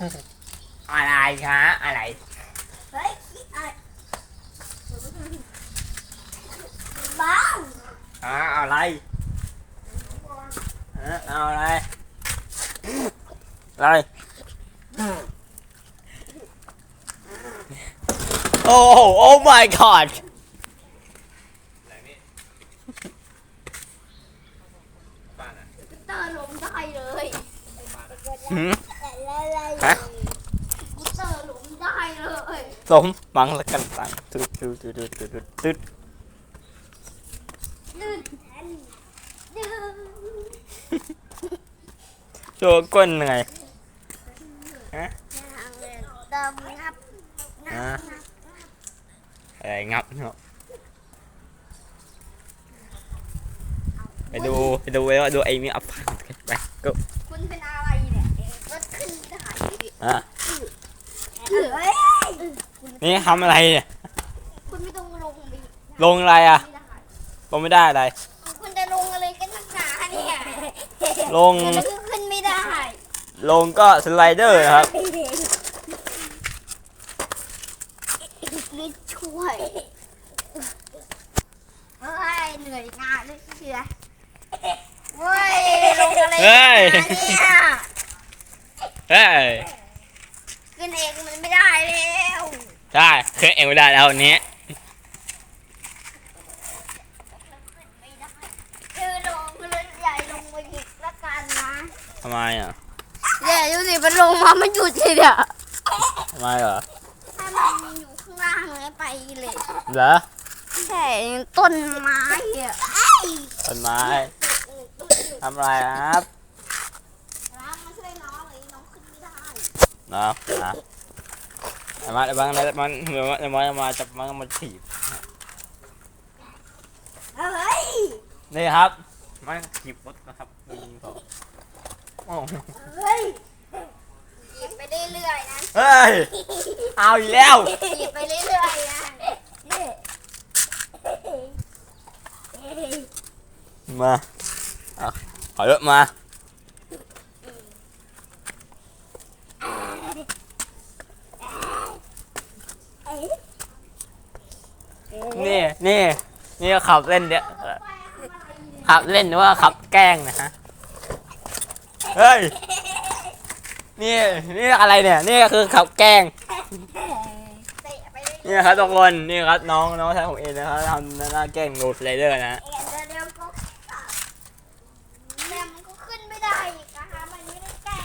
อะไรคะอะไรเฮ้ยอะบ้างอ่าอะไรอะเอาอะไรอะไรโอ้โหโอ้ my god เตอร์ลงได้เลยหืม ฮะกูเตอร์ลงได้เลยสมบังละกันตังตึ๊ดตึ๊ดตึ๊ดตึ๊ดตึ๊ดตึ๊ดดื้อดื้อโชว์ก้นไงเติมงับอะอะไรงับงับไปดูไปดูไปดูไอ้มีอัพพันกันไปก็คุณเป็นอะไรเนี่ยรถขึ้นได้ดิ อะเฮ้ยนี่ทำอะไรเนี่ย คุณไม่ต้องลงดิลงอะไรอะไม่ได้ลงไม่ได้อะไร คุณจะลงอะไรกันนักหนาเนี่ยลง มันก็ขึ้นไม่ได้ ลงก็สไลเดอร์นะครับ ไม่ช่วยเฮ้ยเหนื่อยงานเลยเชียเฮ้ยลงอะไรเฮ้ยกันเนี่ยเฮ้ย ขึ้นเองมันไม่ได้แล้ว ได้เครื่องเองไม่ได้แล้ววันนี้คือลงเลยใหญ่ลงมาหยิบละกันนะทำไมอะเนี่ยดูสิมันลงมามันหยุดเลยเนี่ยทำไมเหรอถ้ามันอยู่ข้างล่างเลยไปเลยเหรอแค่ต้นไม้อะต้นไม้ทำอะไรครับน้ำมาช่วยน้องเลยน้องขึ้นไม่ได้เนาะนะ ไอ้มาไอ้บางไอ้มันเหมือนว่าไอ้มามาจับมันมาถีบเฮ้ยนี่ครับมันถีบรถนะครับนี่ก็โอ้เฮ้ยหยิบไปเรื่อยๆนะเฮ้ยเอาอีกแล้วหยิบไปเรื่อยๆนะมาเอาขอรถมา นี่นี่นี่ขับเล่นเดี๋ยวขับเล่นหรือว่าขับแกล้งนะฮะเฮ้ยนี่นี่อะไรเนี่ยนี่ก็คือขับแกล้งเตะไปเรื่อยนี่ครับทุกคนนี่ครับน้องน้องชายของเองนะครับทำหน้าแกล้งโรสไลเดอร์นะ ๆเดี๋ยวก็แต่มันก็ขึ้นไม่ได้อีกนะคะมันไม่ได้แกล้ง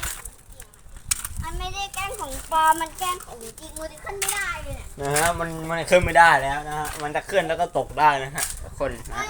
มันไม่ได้แกล้งของ ปลอมมันแกล้งของจริงมันจะขึ้นไม่ได้เลยเนี่ยนะฮะมันมันขึ้นไม่ได้แล้วนะฮะมันจะขึ้นแล้วก็ตกได้นะฮะทุกคนนะ มัน